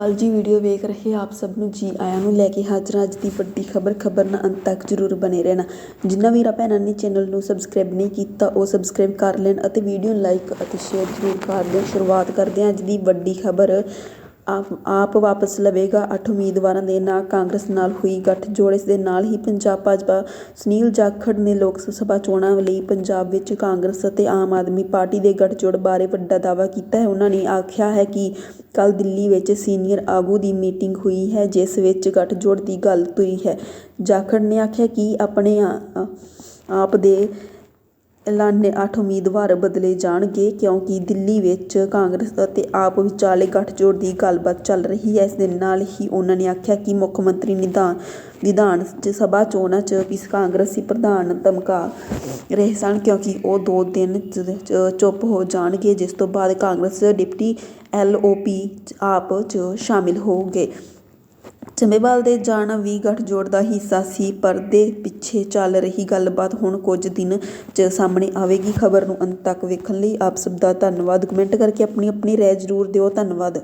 ਹਾਲ ਜੀ ਵੀਡੀਓ ਵੇਖ ਰਹੇ ਆਪ ਸਭ ਨੂੰ ਜੀ ਆਇਆਂ ਨੂੰ ਲੈ ਕੇ ਹਾਜ਼ਰ ਅੱਜ ਦੀ ਵੱਡੀ ਖਬਰ ਖਬਰ ਨਾਲ ਅੰਤ ਤੱਕ ਜ਼ਰੂਰ ਬਣੇ ਰਹਿਣਾ। ਜਿਨ੍ਹਾਂ ਵੀਰਾਂ ਭੈਣਾਂ ਨੇ ਚੈਨਲ ਨੂੰ ਸਬਸਕ੍ਰਾਈਬ ਨਹੀਂ ਕੀਤਾ, ਉਹ ਸਬਸਕ੍ਰਾਈਬ ਕਰ ਲੈਣ ਅਤੇ ਵੀਡੀਓ ਨੂੰ ਲਾਈਕ ਅਤੇ ਸ਼ੇਅਰ ਜ਼ਰੂਰ ਕਰ ਦੇਣ। ਸ਼ੁਰੂਆਤ ਕਰਦੇ ਹਾਂ ਅੱਜ ਦੀ ਵੱਡੀ ਖਬਰ। ਆਪ ਆਪ ਵਾਪਸ ਲਵੇਗਾ ਅੱਠ ਉਮੀਦਵਾਰਾਂ ਦੇ ਨਾਂ ਕਾਂਗਰਸ ਨਾਲ ਹੋਈ ਗੱਠਜੋੜ, ਇਸ ਦੇ ਨਾਲ ਹੀ ਪੰਜਾਬ ਭਾਜਪਾ, ਸੁਨੀਲ ਜਾਖੜ ਨੇ ਲੋਕ ਸਭਾ ਚੋਣਾਂ ਲਈ ਪੰਜਾਬ ਵਿੱਚ ਕਾਂਗਰਸ ਅਤੇ ਆਮ ਆਦਮੀ ਪਾਰਟੀ ਦੇ ਗੱਠਜੋੜ ਬਾਰੇ ਵੱਡਾ ਦਾਅਵਾ ਕੀਤਾ ਹੈ। ਉਹਨਾਂ ਨੇ ਆਖਿਆ ਹੈ ਕਿ ਕੱਲ ਦਿੱਲੀ ਵਿੱਚ ਸੀਨੀਅਰ ਆਗੂ ਦੀ ਮੀਟਿੰਗ ਹੋਈ ਹੈ, ਜਿਸ ਵਿੱਚ ਗੱਠਜੋੜ ਦੀ ਗੱਲ ਤੁਰੀ ਹੈ। ਜਾਖੜ ਨੇ ਆਖਿਆ ਕਿ ਆਪਣੇ ਆਪ ਦੇ ਐਲਾਨੇ ਅੱਠ ਉਮੀਦਵਾਰ ਬਦਲੇ ਜਾਣਗੇ, ਕਿਉਂਕਿ ਦਿੱਲੀ ਵਿੱਚ ਕਾਂਗਰਸ ਅਤੇ ਆਪ ਵਿਚਾਲੇ ਗੱਠਜੋੜ ਦੀ ਗੱਲਬਾਤ ਚੱਲ ਰਹੀ ਹੈ। ਇਸ ਦੇ ਨਾਲ ਹੀ ਉਹਨਾਂ ਨੇ ਆਖਿਆ ਕਿ ਮੁੱਖ ਮੰਤਰੀ ਨਿਧਾਨ ਵਿਧਾਨ ਸਭਾ ਚੋਣਾਂ 'ਚ ਵੀ ਕਾਂਗਰਸੀ ਪ੍ਰਧਾਨ ਧਮਕਾ ਰਹੇ ਸਨ, ਕਿਉਂਕਿ ਉਹ ਦੋ ਦਿਨ ਚੁੱਪ ਹੋ ਜਾਣਗੇ, ਜਿਸ ਤੋਂ ਬਾਅਦ ਕਾਂਗਰਸ ਡਿਪਟੀ ਐਲਓਪੀ ਆਪ 'ਚ ਸ਼ਾਮਿਲ ਹੋ ਗਏ ਚੰਬੇਵਾਲ ਦੇ ਜਾਣਾ ਵੀ ਗਠਜੋੜ ਦਾ ਹਿੱਸਾ ਸੀ, ਪਰ ਦੇ ਪਿੱਛੇ ਚੱਲ ਰਹੀ ਗੱਲਬਾਤ ਹੁਣ ਕੁਝ ਦਿਨ 'ਚ ਸਾਹਮਣੇ ਆਵੇਗੀ। ਖਬਰ ਨੂੰ ਅੰਤ ਤੱਕ ਵੇਖਣ ਲਈ ਆਪ ਸਭ ਦਾ ਧੰਨਵਾਦ। ਕਮੈਂਟ ਕਰਕੇ ਆਪਣੀ ਆਪਣੀ ਰਾਏ ਜ਼ਰੂਰ ਦਿਓ। ਧੰਨਵਾਦ।